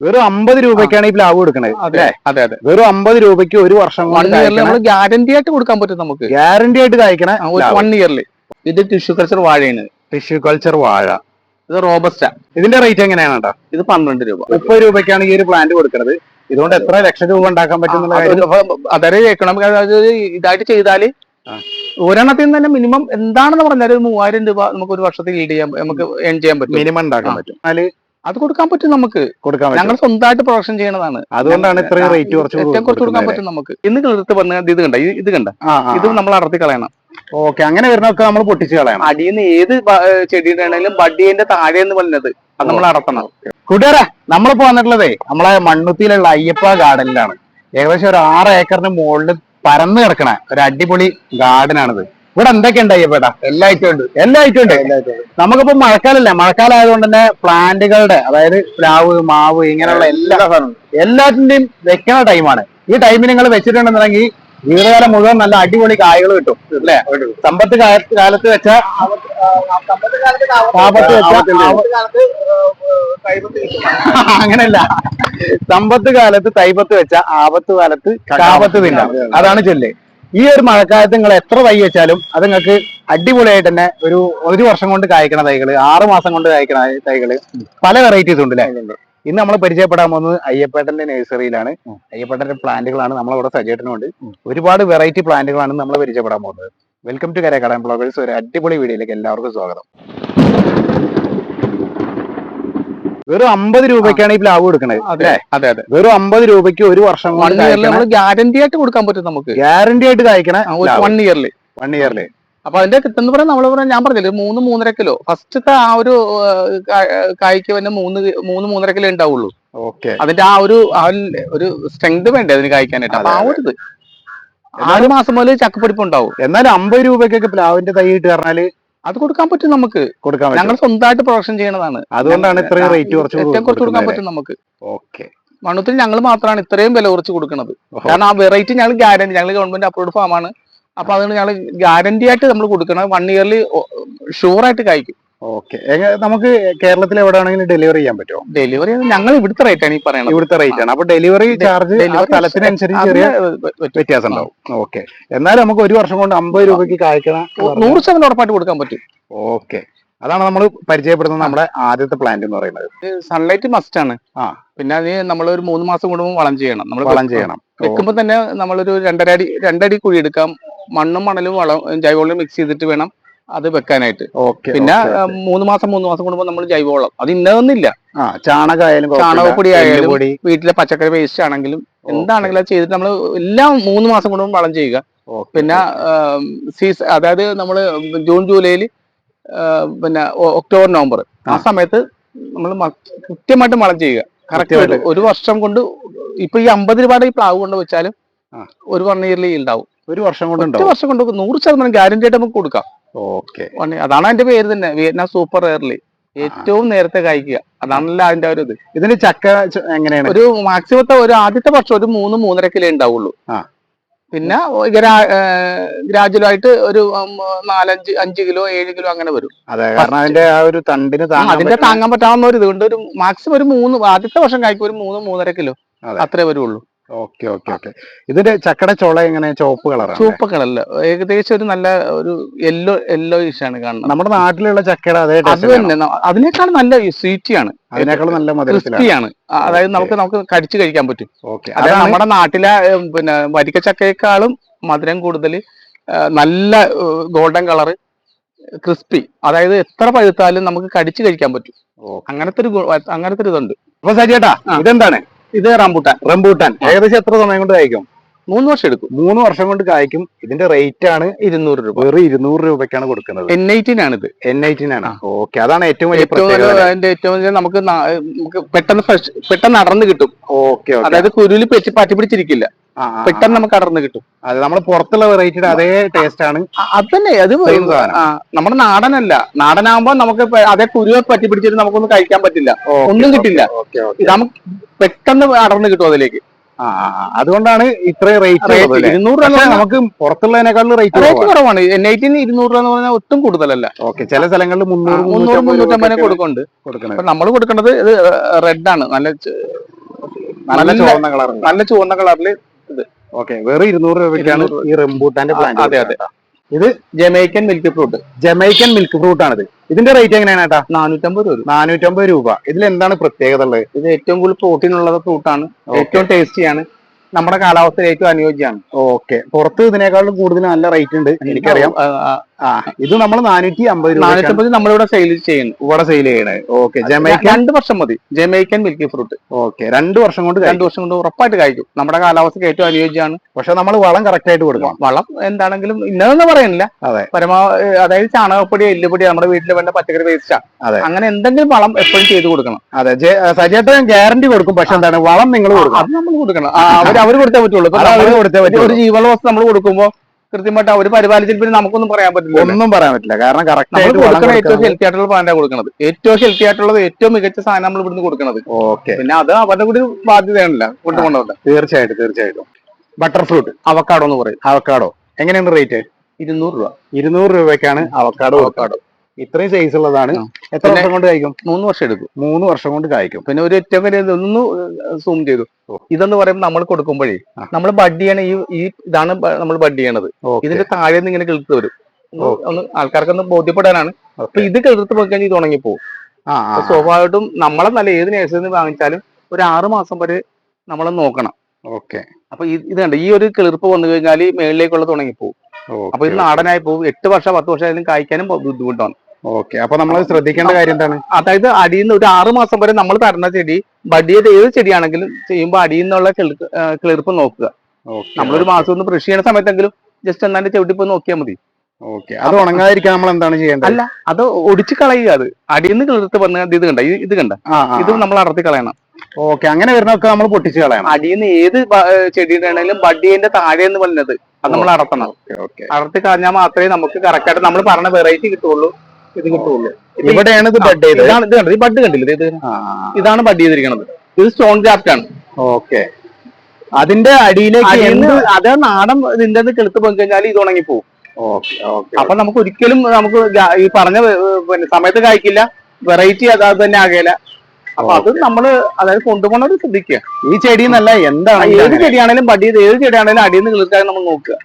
വെറും അമ്പത് രൂപയ്ക്കാണ് ഈ പ്ലാവ് കൊടുക്കണത് അതെ അതെ അതെ. വെറും അമ്പത് രൂപയ്ക്ക് ഒരു വർഷം നമ്മൾ ഗ്യാരണ്ടി ആയിട്ട് കൊടുക്കാൻ പറ്റും നമുക്ക്. ഗ്യാരണ്ടി ആയിട്ട് കായ്ക്കണ വൺ ഇയറിൽ ഇത് ടിഷ്യൂ കൾച്ചർ വാഴയാണ്. ടിഷ്യൂ കൾച്ചർ വാഴ. ഇത് റോബസ്റ്റ ഇതിന്റെ റേറ്റ് എങ്ങനെയാണ് കേട്ടോ ഇത് പന്ത്രണ്ട് രൂപ. മുപ്പത് രൂപയ്ക്കാണ് ഈ ഒരു പ്ലാന്റ് കൊടുക്കുന്നത് ഇതുകൊണ്ട് എത്ര ലക്ഷം രൂപ ഉണ്ടാക്കാൻ പറ്റും അതായത് എക്കണോമിക് ഇതായിട്ട് ചെയ്താൽ. ഒരെണ്ണത്തിൽ നിന്ന് തന്നെ മിനിമം എന്താണെന്ന് പറഞ്ഞാൽ ഒരു മൂവായിരം രൂപ നമുക്ക് ഒരു വർഷത്തിൽ ഈൽഡ് ചെയ്യാൻ നമുക്ക് ഏൺ ചെയ്യാൻ പറ്റും. മിനിമം ഉണ്ടാക്കാൻ. പറ്റും. അത് കൊടുക്കാൻ പറ്റും നമുക്ക്. കൊടുക്കാൻ ഞങ്ങൾ സ്വന്തമായിട്ട് പ്രൊഡക്ഷൻ ചെയ്യണതാണ്. അതുകൊണ്ടാണ് ഇത്രയും റേറ്റ് കുറച്ച് ഏറ്റവും കുറച്ച് കൊടുക്കാൻ പറ്റും നമുക്ക്. ഇന്ന് കിളിർത്ത് പറഞ്ഞ ഇത് കണ്ട ഇത് കണ്ട. ഇത് നമ്മൾ അടർത്തി കളയണം. ഓക്കെ അങ്ങനെ വരുന്നൊക്കെ നമ്മൾ പൊട്ടിച്ച് കളയണം. അടിയിൽ നിന്ന് ഏത് ചെടിയുടെ ആണെങ്കിലും ബഡിയന്റെ താഴെ എന്ന് പറഞ്ഞത് അത് നമ്മൾ അടർത്തണം. കൂട്ടുകാരെ നമ്മളിപ്പോ വന്നിട്ടുള്ളതേ നമ്മളെ മണ്ണുത്തിയിലുള്ള അയ്യപ്പ ഗാർഡനിലാണ് ഏകദേശം ഒരു ആറ് ഏക്കറിന് മുകളിൽ പരന്നു കിടക്കണ ഒരു അടിപൊളി ഗാർഡൻ ആണിത്. ഇവിടെ എന്തൊക്കെ ഉണ്ട് അയ്യപ്പേട്ടാ? എല്ലാ ഐറ്റം ഉണ്ട്. എല്ലാ ഐറ്റം ഉണ്ട്. നമുക്കിപ്പോ മഴക്കാലല്ലേ? മഴക്കാലം ആയതുകൊണ്ട് തന്നെ പ്ലാന്റുകളുടെ അതായത് പ്ലാവ് മാവ് ഇങ്ങനെയുള്ള എല്ലാ സാധനവും എല്ലാത്തിന്റെയും വെക്കണ ടൈമാണ്. ഈ ടൈമിൽ നിങ്ങൾ വെച്ചിട്ടുണ്ടെന്നുണ്ടെങ്കിൽ ജീവിതകാലം മുഴുവൻ നല്ല അടിപൊളി കായകൾ കിട്ടും അല്ലെ? സമ്പത്ത് കാല- കാലത്ത് വെച്ച ആപത്ത് വെച്ച അങ്ങനല്ല. സമ്പത്ത് കാലത്ത് തൈപത്ത് വെച്ച ആപത്ത് കാലത്ത് കാപത്ത് തിന്നാം. അതാണ് ചൊല്ല്. ഈ ഒരു മഴക്കാലത്ത് നിങ്ങൾ എത്ര തൈ വെച്ചാലും അത് നിങ്ങൾക്ക് അടിപൊളിയായിട്ട് തന്നെ ഒരു ഒരു വർഷം കൊണ്ട് കായ്ക്കണ തൈകൾ ആറ് മാസം കൊണ്ട് കായ്ക്കണ തൈകൾ പല വെറൈറ്റീസ് ഉണ്ട് അല്ലേ ഇന്ന് നമ്മൾ പരിചയപ്പെടാൻ പോകുന്നത് അയ്യപ്പേട്ടന്റെ നഴ്സറിയിലാണ്. അയ്യപ്പേട്ടന്റെ പ്ലാന്റുകളാണ് നമ്മളവിടെ സജേട്ടനുണ്ട്. ഒരുപാട് വെറൈറ്റി പ്ലാന്റുകളാണ് നമ്മൾ പരിചയപ്പെടാൻ പോകുന്നത്. വെൽക്കം ടു കരകടൻ ബ്ലോഗേഴ്സ് ഒരു അടിപൊളി വീഡിയോയിലേക്ക് എല്ലാവർക്കും സ്വാഗതം. വെറും അമ്പത് രൂപയ്ക്കാണ് ഈ പ്ലാവ് കൊടുക്കണത് അതെ അതെ അതെ. വെറും അമ്പത് രൂപയ്ക്ക് ഒരു വർഷം കൊണ്ട് നമ്മൾ ഗ്യാരണ്ടി ആയിട്ട് കൊടുക്കാൻ പറ്റും നമുക്ക്. ഗ്യാരണ്ടി ആയിട്ട് കായ്ക്കണ വൺ ഇയറിൽ വൺ ഇയറിൽ അപ്പൊ അതിന്റെ കിട്ടുന്ന പറയാൻ നമ്മൾ പറയാം ഞാൻ പറഞ്ഞില്ലേ മൂന്ന് മൂന്നര കിലോ. ഫസ്റ്റത്തെ ആ ഒരു കായ്ക്ക് പിന്നെ മൂന്ന് മൂന്ന് മൂന്നര കിലോ ഉണ്ടാവുള്ളൂ. ഓക്കെ അതിന്റെ ആ ഒരു ഒരു- സ്ട്രെങ്ത് വേണ്ടേ അതിന് കായ്ക്കാനായിട്ട്? അപ്പൊ ആ ഒരു ആറ് മാസം മുതൽ ചക്കപ്പൊടിപ്പ് ഉണ്ടാവും. എന്നാലും അമ്പത് രൂപയ്ക്കൊക്കെ പ്ലാവിന്റെ തൈ ഇട്ട് പറഞ്ഞാൽ അത് കൊടുക്കാൻ പറ്റും നമുക്ക്. കൊടുക്കാൻ ഞങ്ങൾ സ്വന്തമായിട്ട് പ്രൊഡക്ഷൻ ചെയ്യണതാണ്. അതുകൊണ്ടാണ് ഇത്രയും റേറ്റ് കുറച്ച് ഏറ്റവും കുറച്ച് കൊടുക്കാൻ പറ്റും നമുക്ക്. ഓക്കെ. മണ്ണുത്തിൽ ഞങ്ങൾ മാത്രമാണ് ഇത്രയും വില കുറച്ച് കൊടുക്കുന്നത്. കാരണം ആ വെറൈറ്റി ഞങ്ങൾ ഗ്യാരണ്ടി ഞങ്ങൾ ഗവൺമെന്റ് അപ്രൂവ്ഡ് ആണ്. അപ്പൊ അതുകൊണ്ട് ഞങ്ങൾ ഗ്യാരണ്ടി ആയിട്ട് നമ്മൾ കൊടുക്കണം. വൺ ഇയർലി ഷുവർ ആയിട്ട് കഴിക്കും. ഓക്കെ. നമുക്ക് കേരളത്തിൽ എവിടെ ആണെങ്കിലും ഡെലിവറി ചെയ്യാൻ പറ്റുമോ? ഡെലിവറി ഞങ്ങൾ ഇവിടുത്തെ റേറ്റ് ആണ് ഈ പറയുന്നത് ഇവിടുത്തെ റേറ്റ് ആണ്. അപ്പൊ ഡെലിവറി ചാർജ് സ്ഥലത്തിനനുസരിച്ച് ചെറിയ വ്യത്യാസം ഉണ്ടാവും ഓക്കെ. എന്നാലും നമുക്ക് ഒരു വർഷം കൊണ്ട് അമ്പത് രൂപയ്ക്ക് കായ്ക്കണ നൂറ് ശതമാനം ഉറപ്പായിട്ട് കൊടുക്കാൻ പറ്റും. ഓക്കെ. അതാണ് നമ്മൾ പരിചയപ്പെടുന്നത് നമ്മുടെ ആദ്യത്തെ പ്ലാന്റ് എന്ന് പറയുന്നത്. സൺലൈറ്റ് മസ്റ്റ് ആണ്. ആ. പിന്നെ അത് നമ്മൾ ഒരു മൂന്ന് മാസം കൂടുമ്പോൾ വളം ചെയ്യണം. നമ്മൾ വളം ചെയ്യണം. വെക്കുമ്പോൾ തന്നെ നമ്മളൊരു രണ്ടര അടി രണ്ടടി കുഴി എടുക്കാം. മണ്ണും മണലും വളം ജൈവവളം മിക്സ് ചെയ്തിട്ട് വേണം. അത് വെക്കാനായിട്ട്. ഓക്കെ പിന്നെ മൂന്ന് മാസം മൂന്ന് മാസം കൂടുമ്പോൾ നമ്മൾ ജൈവവളം. അത് ഇന്നതൊന്നുമില്ല. ആ ചാണകമായാലും. ചാണകപ്പൊടി ആയാലും വീട്ടിലെ പച്ചക്കറി വേസ്റ്റ് ആണെങ്കിലും എന്താണെങ്കിലും അത് ചെയ്തിട്ട് നമ്മൾ എല്ലാം മൂന്ന് മാസം കൂടുമ്പോൾ വളം ചെയ്യുക. പിന്നെ സീസൺ അതായത് നമ്മൾ ജൂൺ ജൂലൈയിൽ പിന്നെ ഒക്ടോബർ നവംബർ. ആ. സമയത്ത് നമ്മൾ കൃത്യമായിട്ട് വളം ചെയ്യുക. കറക്റ്റ്. ഒരു വർഷം കൊണ്ട് ഇപ്പൊ ഈ അമ്പത് രൂപയുടെ ഈ പ്ലാവ് കൊണ്ട് വെച്ചാലും ഒരു വൺ ഇയർലി ഉണ്ടാവും ഒരു വർഷം കൊണ്ട് ഒരു വർഷം കൊണ്ട് നൂറ് ശതമാനം ഗ്യാരണ്ടി ആയിട്ട് നമുക്ക് കൊടുക്കാം. ഓക്കെ. അതാണ് അതിന്റെ പേര് തന്നെ. വിയറ്റ്നാം സൂപ്പർ എയർലി ഏറ്റവും നേരത്തെ കഴിക്കുക. അതാണല്ലോ അതിന്റെ ഒരു ഇത്. ഇതിന് ചക്ക എങ്ങനെയാണ്? ഒരു മാക്സിമത്തെ ഒരു ആദ്യത്തെ വർഷം ഒരു മൂന്ന് മൂന്നര കിലോ ഉണ്ടാവുള്ളൂ. പിന്നെ ഗ്രാജുവലായിട്ട് ഒരു നാലഞ്ച് അഞ്ച് കിലോ ഏഴ് കിലോ അങ്ങനെ വരും. അതെ കാരണം അതിന്റെ ആ ഒരു തണ്ടിന് അതിന്റെ താങ്ങാൻ പറ്റാവുന്ന ഒരു ഇതുകൊണ്ട് ഒരു മാക്സിമം ഒരു മൂന്ന് ആദ്യത്തെ വർഷം കഴിക്കും ഒരു മൂന്ന് മൂന്നര കിലോ അത്രേ വരുള്ളൂ. Okay okay okay. ഇതിന്റെ ചക്കട ചോള എങ്ങനെ? ചുവപ്പ് കളറാണ് ചുവപ്പ് കളറല്ല ഏകദേശം ഒരു നല്ല ഒരു യെല്ലോ യെല്ലോ ആണ് കാണുന്നത്. നമ്മുടെ നാട്ടിലുള്ള ചക്കയുടെ അതേ അത് തന്നെ. അതിനേക്കാൾ നല്ല സ്വീറ്റിയാണ് ആണ്. അതിനേക്കാളും നല്ല ക്രിസ്പിയാണ് അതായത് നമുക്ക് നമുക്ക് കടിച്ചു കഴിക്കാൻ പറ്റും. ഓക്കെ. അതായത് നമ്മുടെ നാട്ടിലെ പിന്നെ വരിക്ക ചക്കയേക്കാളും മധുരം കൂടുതൽ നല്ല ഗോൾഡൻ കളർ ക്രിസ്പി അതായത് എത്ര പഴുത്താലും നമുക്ക് കടിച്ചു കഴിക്കാൻ പറ്റും. അങ്ങനത്തെ ഒരു അങ്ങനത്തെ ഒരു ഇതുണ്ട്. അപ്പൊ സജിയേട്ടാ. ഇതെന്താണ്? ഇത് റംബൂട്ടാൻ. റംബൂട്ടാൻ. ഏകദേശം എത്ര സമയം കൊണ്ട് കായ്ക്കും മൂന്ന് വർഷം എടുക്കും. മൂന്ന് വർഷം കൊണ്ട് കായ്ക്കും. ഇതിന്റെ റേറ്റ് ആണ് ഇരുന്നൂറ് രൂപ. വെറും ഇരുന്നൂറ് രൂപയ്ക്കാണ് കൊടുക്കുന്നത്. എൻ എയ്റ്റീൻ ആണ് ഇത് എൻ ഐറ്റീൻ ആണ്. ഓക്കെ അതാണ് ഏറ്റവും വലിയ ഏറ്റവും അതിന്റെ ഏറ്റവും വലിയ നമുക്ക് പെട്ടെന്ന് ഫ്രഷ് പെട്ടെന്ന് അടർന്ന് കിട്ടും. ഓക്കെ അതായത് കുരുവിൽ പറ്റി പറ്റി പിടിച്ചിരിക്കില്ല. പെട്ടെന്ന് നമുക്ക് അടർന്ന് കിട്ടും. അത് നമ്മുടെ പുറത്തുള്ള വെറൈറ്റിയുടെ അതേ ടേസ്റ്റ് ആണ്. അത് തന്നെ അത് നമ്മുടെ നാടനല്ല. നാടനാകുമ്പോ നമുക്ക് അതേ കുരുവെ പറ്റി പിടിച്ചിട്ട് നമുക്കൊന്നും കഴിക്കാൻ പറ്റില്ല. ഒന്നും കിട്ടില്ല. നമുക്ക് പെട്ടെന്ന് അടർന്ന് കിട്ടും അതിലേക്ക്. അതുകൊണ്ടാണ് ഇത്രയും റേറ്റ് ഇരുന്നൂറ് രൂപ നമുക്ക് പുറത്തുള്ളതിനേക്കാളും റേറ്റ് റേറ്റ് കുറവാണ്. എൻ ഐറ്റിന് ഇരുന്നൂറ് രൂപ എന്ന് പറഞ്ഞാൽ ഒട്ടും കൂടുതലല്ല. ഓക്കെ ചില സ്ഥലങ്ങളിൽ മുന്നൂറ് മുന്നൂറ് മുന്നൂറ്റമ്പതിനെ കൊടുക്കുന്നുണ്ട്. കൊടുക്കുന്നത് അപ്പൊ നമ്മൾ കൊടുക്കേണ്ടത് ഇത് റെഡ് ആണ്. നല്ല നല്ല നല്ല- ചുവന്ന കളർ നല്ല ചുവന്ന കളറിൽ ഇത്. ഓക്കെ വെറും ഇരുന്നൂറ് രൂപയ്ക്കാണ് ഈ റംബൂട്ടാന്റെ പ്ലാന്റ് അതെ, അതെ. ഇത് Jamaican milk fruit Jamaican milk fruit ആണിത്. ഇതിന്റെ റേറ്റ് എങ്ങനെയാണ് ഏട്ടാ? നാനൂറ്റമ്പത് രൂപ. നാനൂറ്റമ്പത് രൂപ. ഇതിൽ എന്താണ് പ്രത്യേകത ഉള്ളത്? ഇത് ഏറ്റവും കൂടുതൽ പ്രോട്ടീൻ ഉള്ള ഫ്രൂട്ടാണ് ആണ്. ഏറ്റവും ടേസ്റ്റിയാണ് നമ്മുടെ കാലാവസ്ഥയിൽ ഏറ്റവും അനുയോജ്യമാണ്. ഓക്കെ പുറത്ത് ഇതിനേക്കാളും കൂടുതൽ നല്ല റേറ്റ് ഉണ്ട്. എനിക്കറിയാം. ആ, ഇത് നമ്മൾ നാനൂറ്റി അമ്പത് രൂപ നാനൂറ്റമ്പത് നമ്മളിവിടെ സെയിൽ ചെയ്യുന്നു. ഇവിടെ സെയിൽ ചെയ്യണേ. ഓക്കെ ജമൈക്ക രണ്ട് വർഷം മതി. ജമൈക്കൻ മിൽക്കി ഫ്രൂട്ട് ഓക്കെ രണ്ട് വർഷം കൊണ്ട് രണ്ട് വർഷം കൊണ്ട് ഉറപ്പായിട്ട് കഴിക്കും. നമ്മുടെ കാലാവസ്ഥയ്ക്ക് ഏറ്റവും അനുയോജ്യമാണ്. പക്ഷെ നമ്മൾ വളം കറക്റ്റ് ആയിട്ട് കൊടുക്കണം. വളം എന്താണെങ്കിലും ഇന്നതെന്ന് പറയുന്നില്ല അതെ. പരമാവധി അതായത് ചാണകപ്പൊടി എല്ലുപൊടി നമ്മുടെ വീട്ടിൽ വേണ്ട പച്ചക്കറി വേസ്റ്റാ അതെ. അങ്ങനെ എന്തെങ്കിലും വളം എപ്പോഴും ചെയ്ത് കൊടുക്കണം. അതെ സജേട്ടൻ ഗ്യാരണ്ടി കൊടുക്കും. പക്ഷെ എന്താണ് വളം നിങ്ങൾ കൊടുക്കണം. അത് നമ്മൾ കൊടുക്കണം. അവർ അവർ കൊടുത്തേ പറ്റുള്ളൂ. ഒരു- ജീവന വസ്തു നമ്മൾ കൊടുക്കുമ്പോ കൃത്യമായിട്ട് അവർ പരിപാലിച്ചിട്ട് പിന്നെ നമുക്കൊന്നും പറയാൻ പറ്റില്ല ഒന്നും പറയാൻ പറ്റില്ല. കാരണം കൊടുക്കുന്ന ഏറ്റവും കൊടുക്കണം ഹെൽത്തി ആയിട്ടുള്ള പ്ലാന്റാണ് കൊടുക്കുന്നത്. ഏറ്റവും ഹെൽത്തി ആയിട്ടുള്ളത് ഏറ്റവും മികച്ച സാധനം നമ്മൾ ഇവിടുന്ന് കൊടുക്കുന്നത്. ഓക്കെ പിന്നെ അത് അവരുടെ കൂടി ബാധ്യതയാണല്ല. കൊണ്ടുപോകേണ്ടത് തീർച്ചയായിട്ടും തീർച്ചയായിട്ടും. ബട്ടർഫ്രൂട്ട് അവക്കാടോ എന്ന് പറയും. അവക്കാടോ എങ്ങനെയാണ് റേറ്റ് ഇരുന്നൂറ് രൂപ. ഇരുന്നൂറ് രൂപയ്ക്കാണ് അവക്കാടോ അവക്കാടോ ഇത്രയും സൈസ് ഉള്ളതാണ്. എത്ര വർഷം കൊണ്ട് കായ്ക്കും? മൂന്ന് വർഷം എടുക്കും. മൂന്ന് വർഷം കൊണ്ട് കായ്ക്കും. പിന്നെ ഒരു ഏറ്റവും വലിയ ഒന്ന് സൂം ചെയ്തു. ഇതെന്ന് പറയുമ്പോൾ നമ്മൾ കൊടുക്കുമ്പോഴേ. നമ്മൾ ബഡ് ചെയ്യണ ഈ ഈ ഇതാണ് നമ്മൾ ബഡ് ചെയ്യണത്. ഇതിന്റെ താഴെ നിന്ന് ഇങ്ങനെ കിളുത്ത് വരും. ഒന്ന് ആൾക്കാർക്കൊന്ന് ബോധ്യപ്പെടാനാണ്. അപ്പൊ ഇത് കിളുത്ത് പോയി കഴിഞ്ഞാൽ ഇത് ഉണങ്ങിപ്പോവും. സ്വാഭാവികമായിട്ടും നമ്മളെ നല്ല ഏത് നേഴ്സിൽ നിന്ന് വാങ്ങിച്ചാലും ഒരു ആറ് മാസം വരെ നമ്മളെ നോക്കണം. ഓക്കെ. അപ്പൊ ഇത് കണ്ട? ഈ ഒരു കിളിർപ്പ് വന്നു കഴിഞ്ഞാൽ മേളിലേക്കുള്ള ഉണങ്ങിപ്പോകും അപ്പൊ ഇത് നാടനായി പോകും. എട്ട് വർഷം പത്ത് വർഷം ആയാലും കായ്ക്കാനും ബുദ്ധിമുട്ടാണ്. ഓക്കെ അപ്പൊ നമ്മൾ ശ്രദ്ധിക്കേണ്ട കാര്യം എന്താണ്? അതായത് അടിയിൽ നിന്ന് ഒരു ആറു മാസം വരെ നമ്മൾ തരുന്ന ചെടി ബഡിയത് ഏത് ചെടിയാണെങ്കിലും ചെയ്യുമ്പോൾ അടിയിൽ നിന്നുള്ള കിളിർപ്പ് നോക്കുക. നമ്മളൊരു മാസം ഒന്ന് കൃഷി ചെയ്യുന്ന സമയത്തെങ്കിലും ജസ്റ്റ് എന്നാന്റെ ചവിട്ടി പോയി നോക്കിയാൽ മതി. ഓക്കെ അത് ഉണങ്ങാതിരിക്കാൻ നമ്മൾ എന്താണ് ചെയ്യേണ്ടത്? അല്ല അത് ഒടിച്ച് കളയുക അത്. അടിയിൽ നിന്ന് കിളിർത്ത് വന്ന് ഇത് കണ്ട ഇത് കണ്ട. ഇത് നമ്മൾ അടർത്തി കളയണം. ഓക്കെ അങ്ങനെ വരുന്നൊക്കെ നമ്മൾ പൊട്ടിച്ച് കളയണം. അടിയിൽ നിന്ന് ഏത് ചെടി ചെടിയുടെ ആണെങ്കിലും ബഡിയന്റെ താഴെ എന്ന് പറഞ്ഞത് അത് നമ്മൾ അടർത്തണം ഓക്കെ അടർത്തി കളഞ്ഞാൽ മാത്രമേ നമുക്ക് കറക്റ്റ് ആയിട്ട് നമ്മൾ പറഞ്ഞ വെറൈറ്റി കിട്ടുള്ളൂ ഇത് കിട്ടുള്ളൂ. ഇവിടെയാണ് ഇത് ബഡ് ചെയ്തത്. ഇതാണ് ഇത് കണ്ടത് ഈ ബഡ് കണ്ടില്ലേ ഇത്? ഇതാണ് ബഡ് ചെയ്തിരിക്കുന്നത് ഇത് സ്റ്റോൺ ഗ്രാഫ്റ്റ് ആണ്. ഓക്കെ. അതിന്റെ അടിയിലേക്ക് അത് നാടൻ ഇതിന്റെ കെളുത്ത് പോയി കഴിഞ്ഞാൽ ഇത് ഓക്കെ ഓക്കെ. അപ്പൊ നമുക്ക് ഒരിക്കലും നമുക്ക് ഈ പറഞ്ഞ സമയത്ത് കായ്ക്കില്ല. വെറൈറ്റി അത് തന്നെ ആകേല. അപ്പൊ അത് നമ്മൾ അതായത് കൊണ്ടുപോകണത് ശ്രദ്ധിക്കുക. ഈ ചെടി എന്നല്ല എന്താണ് ഏത് ചെടിയാണെങ്കിലും ചെയ്ത് ഏത് ചെടിയാണെങ്കിലും അടിയിൽ നിന്ന് കിളിർക്കാൻ നമ്മൾ നോക്കുക.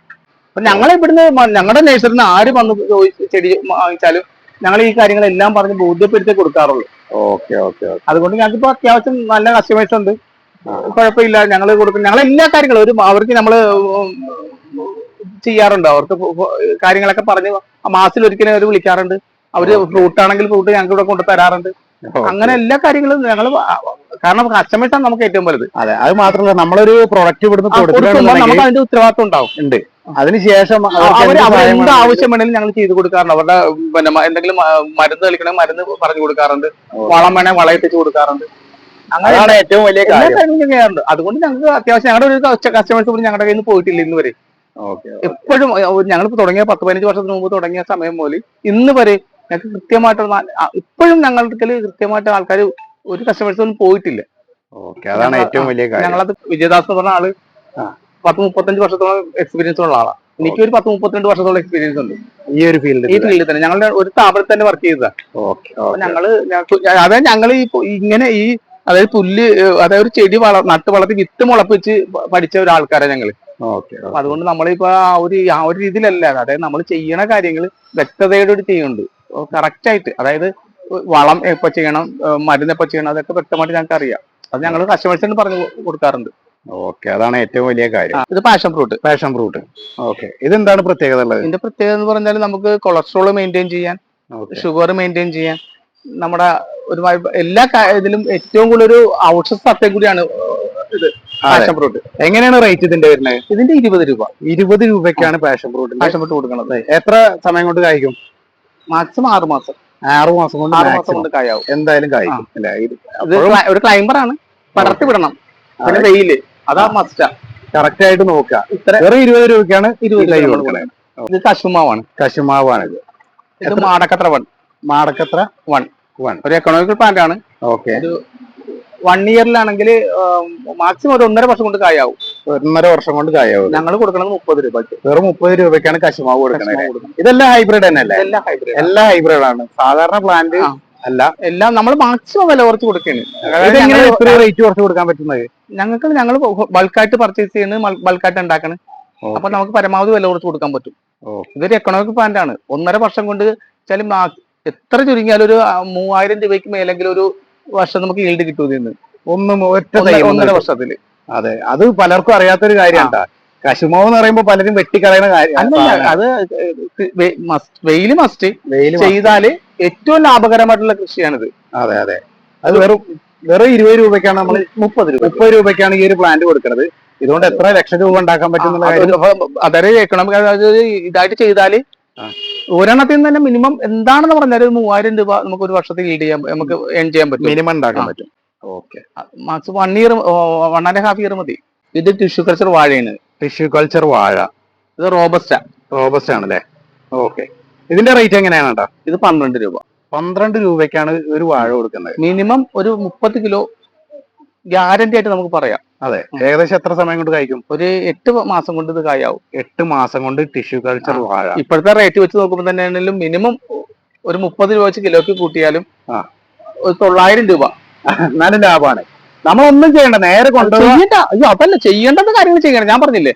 അപ്പൊ ഞങ്ങൾ ഇവിടുന്ന് ഞങ്ങളുടെ നേഴ്സറിന് ആര് വന്ന് ചോദിച്ച് ചെടി വാങ്ങിച്ചാലും ഞങ്ങൾ ഈ കാര്യങ്ങളെല്ലാം പറഞ്ഞ് ബോധ്യപ്പെടുത്തി കൊടുക്കാറുള്ളൂ. ഓക്കെ ഓക്കെ അതുകൊണ്ട് ഞങ്ങൾക്കിപ്പോ അത്യാവശ്യം നല്ല കസ്റ്റമേഴ്സ് ഉണ്ട്. കുഴപ്പമില്ല ഞങ്ങൾ കൊടുക്കും. ഞങ്ങൾ എല്ലാ കാര്യങ്ങളും ഒരു അവർക്ക് നമ്മൾ ചെയ്യാറുണ്ട്. അവർക്ക് കാര്യങ്ങളൊക്കെ പറഞ്ഞ് മാസത്തിൽ ഒരിക്കലും അവർ വിളിക്കാറുണ്ട്. അവർ. ഫ്രൂട്ട് ആണെങ്കിൽ ഫ്രൂട്ട് ഞങ്ങൾക്ക് ഇവിടെ കൊണ്ടു തരാറുണ്ട് അങ്ങനെ എല്ലാ കാര്യങ്ങളും ഞങ്ങൾ കാരണം കസ്റ്റമേഴ്സ് ആണ് നമുക്ക് ഏറ്റവും വലുത്. അതെ അത് മാത്രമല്ല നമ്മളൊരു പ്രൊഡക്റ്റ് ഇവിടുന്ന് കൊടുക്കുമ്പോൾ നമുക്ക് അതിന്റെ ഉത്തരവാദിത്വം ഉണ്ടാവും. ഉണ്ട്. അതിനുശേഷം അവർ എന്ത് ആവശ്യം വേണമെങ്കിലും ഞങ്ങൾ ചെയ്ത് കൊടുക്കാറുണ്ട്. അവരുടെ പിന്നെ എന്തെങ്കിലും മരുന്ന് കളിക്കണമെങ്കിൽ മരുന്ന് പറഞ്ഞു കൊടുക്കാറുണ്ട്. വളം വേണേ വളം കൊടുക്കാറുണ്ട്. അങ്ങനെയാണ് ഏറ്റവും വലിയ കാര്യം. ചെയ്യാറുണ്ട്. അതുകൊണ്ട് ഞങ്ങൾക്ക് അത്യാവശ്യം ഞങ്ങളുടെ ഒരു കസ്റ്റമേഴ്സ് കൂടി ഞങ്ങളുടെ കയ്യിൽ നിന്ന് പോയിട്ടില്ല ഇന്ന് വരെ. എപ്പോഴും ഞങ്ങൾ തുടങ്ങിയ പത്ത് പതിനഞ്ച് വർഷത്തിന് മുമ്പ് തുടങ്ങിയ സമയം മുതൽ ഇന്ന് വരെ ഞങ്ങൾക്ക് കൃത്യമായിട്ടുള്ള ഇപ്പോഴും ഞങ്ങളുടെ കൃത്യമായിട്ട് ആൾക്കാർ ഒരു കസ്റ്റമേഴ്സ് ഒന്നും പോയിട്ടില്ല. ഓക്കെ അതാണ് ഏറ്റവും വലിയ കാര്യം. ഞങ്ങളത് വിജയദാസ് എന്ന് പറഞ്ഞ ആൾ. പത്ത് മുപ്പത്തഞ്ച് വർഷത്തോളം എക്സ്പീരിയൻസ് ഉള്ള ആളാണ് എനിക്ക് ഒരു പത്ത് മുപ്പത്തിരണ്ട് വർഷത്തോളം എക്സ്പീരിയൻസ് ഉണ്ട്. ഈ ഒരു ഫീൽഡ് ഈ ഫീൽഡിൽ തന്നെ. ഞങ്ങളുടെ ഒരു സ്ഥാപനത്തിൽ തന്നെ വർക്ക് ചെയ്തതാ. ഓക്കെ അപ്പൊ ഞങ്ങൾ അതായത് ഞങ്ങൾ ഇങ്ങനെ ഈ അതായത് പുല്ല് അതായത് ഒരു ചെടി വള നട്ട് വളർത്തി വിത്ത് മുളപ്പിച്ച് പഠിച്ച ഒരു ആൾക്കാരാണ് ഞങ്ങൾ. അതുകൊണ്ട് നമ്മളിപ്പോ ആ ഒരു ആ ഒരു രീതിയിലല്ല. അതായത് നമ്മൾ ചെയ്യണ കാര്യങ്ങൾ വ്യക്തതയോടെ ഒരു ചെയ്യുന്നുണ്ട്. കറക്റ്റ് ആയിട്ട് അതായത് വളം എപ്പോ ചെയ്യണം മരുന്ന് എപ്പോ ചെയ്യണം അതൊക്കെ വ്യക്തമായിട്ട് ഞങ്ങൾക്ക് അറിയാം. അത് ഞങ്ങൾ കസ്റ്റമേഴ്സിന് പറഞ്ഞു കൊടുക്കാറുണ്ട്. ഓക്കെ അതാണ് ഏറ്റവും വലിയ കാര്യം. ഇത് passion fruit passion fruit okay ഇതെന്താണ് പ്രത്യേകത ഉള്ളത്? ഇതിന്റെ പ്രത്യേകത എന്ന് പറഞ്ഞാൽ നമുക്ക് കൊളസ്ട്രോൾ മെയിന്റെയിൻ ചെയ്യാൻ ഷുഗർ മെയിന്റെയിൻ ചെയ്യാൻ നമ്മുടെ ഒരു എല്ലാ ഇതിലും ഏറ്റവും കൂടുതൽ ഒരു ഔഷധ സത്യം കൂടിയാണ് ഇത് പാഷൻ ഫ്രൂട്ട് എങ്ങനെയാണ് റേറ്റ് ഇതിന്റെ വരുന്നത്? ഇതിന്റെ ഇരുപത് രൂപ. ഇരുപത് രൂപയ്ക്കാണ് പാഷൻ ഫ്രൂട്ട് പാഷൻ ഫ്രൂട്ട് കൊടുക്കുന്നത് എത്ര സമയം കൊണ്ട് കായ്ക്കും? മാക്സിമം ആറ് മാസം. ആറു മാസം കൊണ്ട് ആറ് മാസം കൊണ്ട് കായാവും. എന്തായാലും കായും. ഒരു ക്ലൈംബർ ആണ്. പടർത്തി വിടണം. പിന്നെ വെയിൽ. അതാ മസ്റ്റാ കറക്റ്റ് ആയിട്ട് നോക്കുക. ഇത്ര വെറും ഇരുപത് രൂപയ്ക്കാണ് ഇരുപത് ലൈവ് രൂപ കൊടുക്കണേ. ഇത് കശുമാവാണ്. കശുമാവാണിത്. ഇത് Madakkathara one. Madakkathara one. One. ഒരു എക്കണോമിക്കൽ പ്ലാന്റ് ആണ്. ഓക്കെ വൺ ഇയറിലാണെങ്കിൽ മാക്സിമം ഒരു ഒന്നര വർഷം കൊണ്ട് കായാവും. ഒന്നര വർഷം കൊണ്ട് കായാവും. ഞങ്ങൾ കൊടുക്കുന്നത് മുപ്പത് രൂപയ്ക്ക് വെറും മുപ്പത് രൂപയ്ക്കാണ് കശുമാവ് കൊടുക്കുന്നത്. ഇതെല്ലാം ഹൈബ്രിഡ് തന്നെ അല്ലേ ഇതെല്ലാം ഹൈബ്രിഡ് എല്ലാം ഹൈബ്രിഡ് ആണ്. സാധാരണ പ്ലാന്റ് അല്ല. എല്ലാം നമ്മൾ മാക്സിമം വില കുറച്ച് കൊടുക്കുകയാണ് റേറ്റ് കുറച്ച് കൊടുക്കാൻ പറ്റുന്നത്? ഞങ്ങൾക്ക് ഞങ്ങൾ ബൾക്കായിട്ട് പർച്ചേസ് ചെയ്യുന്നത് ബൾക്കായിട്ട് ഉണ്ടാക്കണം. അപ്പൊ നമുക്ക് പരമാവധി വില കുറച്ച് കൊടുക്കാൻ പറ്റും. ഇതൊരു എക്കണോമിക് പ്ലാന്റ് ആണ്. ഒന്നര വർഷം കൊണ്ട് എത്ര ചുരുങ്ങിയാലും ഒരു മൂവായിരം രൂപയ്ക്ക് മേലെങ്കിലും ഒരു വർഷം നമുക്ക് ഈൽഡ് കിട്ടൂന്ന് നിന്ന് ഒന്നും ഒറ്റ ഒന്നര- വർഷത്തിൽ അതെ. അത് പലർക്കും അറിയാത്തൊരു കാര്യമാണ് കശുമാവ് എന്ന് പറയുമ്പോ പലരും വെട്ടിക്കളയുന്ന കാര്യം അത് വെയിൽ മസ്റ്റ് വെയിൽ ചെയ്താൽ ഏറ്റവും ലാഭകരമായിട്ടുള്ള കൃഷിയാണിത്. അതെ അതെ. അത് വെറും വെറും ഇരുപത് രൂപയ്ക്കാണ് നമ്മൾ മുപ്പത് രൂപ മുപ്പത് രൂപയ്ക്കാണ് ഈ ഒരു പ്ലാന്റ് കൊടുക്കുന്നത് ഇതുകൊണ്ട് എത്ര ലക്ഷം രൂപ ഉണ്ടാക്കാൻ പറ്റും കാര്യം അതായത് എക്കണോമിക് ഇതായിട്ട് ചെയ്താൽ. ഒരെണ്ണത്തിൽ നിന്ന് തന്നെ മിനിമം എന്താണെന്ന് പറഞ്ഞാൽ ഒരു മൂവായിരം രൂപ നമുക്ക് ഒരു വർഷത്തിൽ ഈഡ് ചെയ്യാൻ നമുക്ക് എൻ ചെയ്യാൻ പറ്റും. മിനിമം ഉണ്ടാക്കാൻ. പറ്റും. Okay max one year one and half year മതി. ഇത് ടിഷ്യൂ കൾച്ചർ വാഴയാണ്. ടിഷ്യൂ കൾച്ചർ വാഴ. ഇത് റോബസ്റ്റാ റോബസ്റ്റ് ആണല്ലേ? ഓക്കെ ഇതിന്റെ റേറ്റ് എങ്ങനെയാണ് കേട്ടോ ഇത് പന്ത്രണ്ട് രൂപ. പന്ത്രണ്ട് രൂപയ്ക്കാണ് ഒരു വാഴ കൊടുക്കുന്നത്. മിനിമം ഒരു മുപ്പത് കിലോ ഗ്യാരണ്ടി ആയിട്ട് നമുക്ക് പറയാം. അതെ. ഏകദേശം എത്ര സമയം കൊണ്ട് കഴിക്കും ഒരു എട്ട് മാസം കൊണ്ട് ഇത് കായാവും. എട്ട് മാസം കൊണ്ട് ടിഷ്യൂ കൾച്ചർ വാഴ. ഇപ്പോഴത്തെ റേറ്റ് വെച്ച് നോക്കുമ്പോൾ തന്നെ ആണെങ്കിലും മിനിമം ഒരു മുപ്പത് രൂപ വെച്ച് കിലോക്ക് കൂട്ടിയാലും ഒരു തൊള്ളായിരം രൂപ. നല്ല ലാഭമാണ്. നമ്മളൊന്നും ചെയ്യണ്ട. നേരെ കൊണ്ടുപോയി ചെയ്യണ്ട. അയ്യോ അതല്ല. ചെയ്യേണ്ടത് കാര്യങ്ങൾ ചെയ്യണം. ഞാൻ പറഞ്ഞില്ലേ?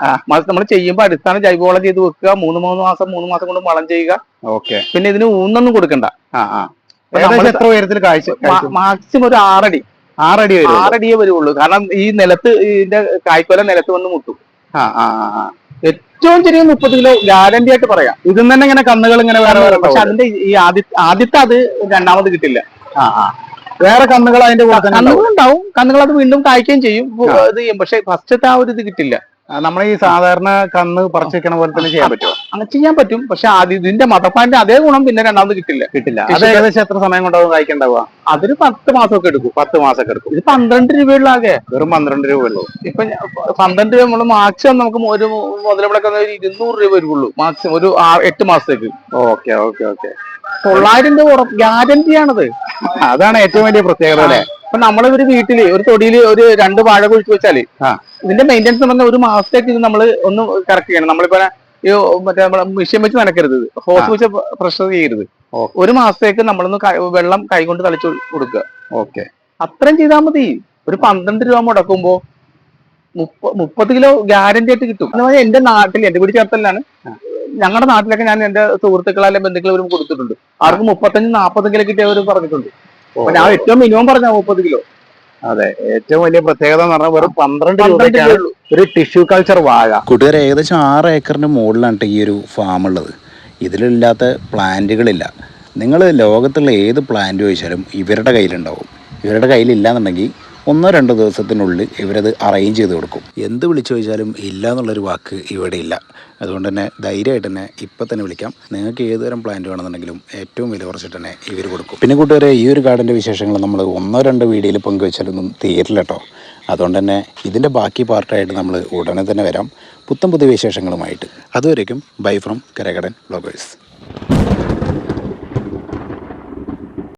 നമ്മൾ ചെയ്യുമ്പോൾ അടിസ്ഥാന ജൈവവളം ചെയ്ത് വെക്കുക. മൂന്ന് മൂന്ന് മാസം മൂന്ന് മാസം കൊണ്ട് വളം ചെയ്യുക. ഓക്കെ. പിന്നെ ഇതിന് ഊന്നൊന്നും കൊടുക്കണ്ട. ആ ആ. ഏകദേശം നമ്മൾ എത്ര ഉയരത്തിൽ കാഴ്ച മാക്സിമം ഒരു ആറടി. ആറടി വരും ആറടിയേ വരുള്ളൂ. കാരണം ഈ നിലത്ത് ഇതിന്റെ കായ്ക്കൊല നിലത്ത് വന്ന് മുട്ടും. ആ ആ ഏറ്റവും ചെറിയ മുപ്പത് കിലോ ഗ്യാരണ്ടി ആയിട്ട് പറയാം. ഇതിൽ തന്നെ ഇങ്ങനെ കന്നുകൾ ഇങ്ങനെ വേറെ വേറെ പക്ഷെ അതിന്റെ ഈ ആദ്യ ആദ്യത്തെ അത് രണ്ടാമത് കിട്ടില്ല. ആ ആ. വേറെ കന്നുകൾ അതിന്റെ കൂടെ കന്നുകൾ ഉണ്ടാവും. കന്നുകൾ അത് വീണ്ടും കായ്ക്കുകയും ചെയ്യും. ഇത് ചെയ്യും. പക്ഷെ ഫസ്റ്റത്തെ ആ ഒരു ഇത് കിട്ടില്ല. ആ, നമ്മളെ ഈ സാധാരണ കണ്ണ് പറിച്ചു വെക്കണ പോലെ തന്നെ ചെയ്യാൻ പറ്റുമോ അങ്ങനെ ചെയ്യാൻ പറ്റും. പക്ഷെ അത് ഇതിന്റെ മതപ്പാന്റെ അതേ ഗുണം പിന്നെ രണ്ടാമത് കിട്ടില്ല. കിട്ടില്ല. അത് ഏകദേശം എത്ര സമയം കൊണ്ടാവും കായ്ക്കണ്ടാവുക? അതൊരു പത്ത് മാസമൊക്കെ എടുക്കും. പത്ത് മാസമൊക്കെ എടുക്കും. ഇത് പന്ത്രണ്ട് രൂപയുള്ള ആകെ. വെറും പന്ത്രണ്ട് രൂപ ഉള്ളു. ഇപ്പൊ പന്ത്രണ്ട് രൂപ നമ്മൾ മാക്സിമം നമുക്ക് ഒരു മുതലമുടക്കം ഒരു ഇരുന്നൂറ് രൂപ വരുള്ളൂ മാക്സിമം ഒരു എട്ട് മാസത്തേക്ക്. Okay okay okay. തൊള്ളായിരം രൂപ ഗ്യാരണ്ടി ആണത്. അതാണ് ഏറ്റവും വലിയ പ്രത്യേകത അല്ലേ? ഇപ്പൊ നമ്മളെ ഒരു വീട്ടിൽ ഒരു തൊടിയിൽ ഒരു രണ്ട് വാഴ കുഴിച്ച് വെച്ചാൽ. ഇതിന്റെ മെയിന്റെനൻസ് പറഞ്ഞാൽ ഒരു മാസത്തേക്ക് ഇത് നമ്മൾ ഒന്ന് കറക്റ്റ് ചെയ്യണം. നമ്മളിപ്പോ ഈ മറ്റേ നമ്മളെ മെഷീൻ വെച്ച് നനക്കരുത്. ഹോസ് വെച്ച് പ്രഷർ ചെയ്യരുത്. ഒരു മാസത്തേക്ക് നമ്മളൊന്ന് വെള്ളം കൈകൊണ്ട് തളിച്ചു കൊടുക്കുക. ഓക്കെ. അത്രയും ചെയ്താൽ മതി. ഒരു പന്ത്രണ്ട് രൂപ മുടക്കുമ്പോ മുപ്പ മുപ്പത് കിലോ ഗ്യാരണ്ടി ആയിട്ട് കിട്ടും. പറഞ്ഞാൽ എന്റെ നാട്ടിൽ എന്റെ വീട് ചേർത്തലാണ് ഞങ്ങളുടെ നാട്ടിലൊക്കെ ഞാൻ എന്റെ സുഹൃത്തുക്കളെ ബന്ധുക്കളെ ഒരു കൊടുത്തിട്ടുണ്ട്. ആർക്കും മുപ്പത്തഞ്ച് നാപ്പത് കിലോ കിട്ടിയവർ പറഞ്ഞിട്ടുണ്ട്. ഞാൻ ഏറ്റവും മിനിമം പറഞ്ഞ മുപ്പത് കിലോ. അതെ ഏറ്റവും വലിയ പ്രത്യേകത എന്ന് പറഞ്ഞാൽ വെറും പന്ത്രണ്ട് രൂപയ്ക്കാണ് ഒരു ടിഷ്യൂ കൾച്ചർ വാഴ. കൂട്ടുകാരെ ഏകദേശം ആറ് ഏക്കറിന്റെ മുകളിലാണ് ഈ ഒരു ഫാം ഉള്ളത്. ഇതിലില്ലാത്ത പ്ലാന്റുകളില്ല നിങ്ങൾ ലോകത്തുള്ള ഏത് പ്ലാന്റ് ചോദിച്ചാലും ഇവരുടെ കയ്യിലുണ്ടാവും. ഇവരുടെ കയ്യിലില്ലാന്നുണ്ടെങ്കിൽ ഒന്നോ രണ്ടോ ദിവസത്തിനുള്ളിൽ ഇവരത് അറേഞ്ച് ചെയ്ത് കൊടുക്കും. എന്ത് വിളിച്ചു ചോദിച്ചാലും ഇല്ല എന്നുള്ളൊരു വാക്ക് ഇവിടെ ഇല്ല. അതുകൊണ്ട് തന്നെ ധൈര്യമായിട്ട് തന്നെ ഇപ്പം തന്നെ വിളിക്കാം. നിങ്ങൾക്ക് ഏത് തരം പ്ലാന്റ് വേണമെന്നുണ്ടെങ്കിലും ഏറ്റവും വില കുറച്ചിട്ട് തന്നെ ഇവർ കൊടുക്കും. പിന്നെ കൂട്ടുകാരെ ഈ ഒരു കാർഡിന്റെ വിശേഷങ്ങൾ നമ്മൾ ഒന്നോ രണ്ടോ വീഡിയോയിൽ പങ്കുവെച്ചാലൊന്നും തീരില്ല കേട്ടോ. അതുകൊണ്ട് തന്നെ ഇതിന്റെ ബാക്കി പാർട്ടായിട്ട് നമ്മൾ ഉടനെ തന്നെ വരാം. പുത്തൻ പുതിയ വിശേഷങ്ങളുമായിട്ട്. അതുവരേക്കും ബൈ ഫ്രം കരകടൻ ബ്ലോഗേഴ്സ്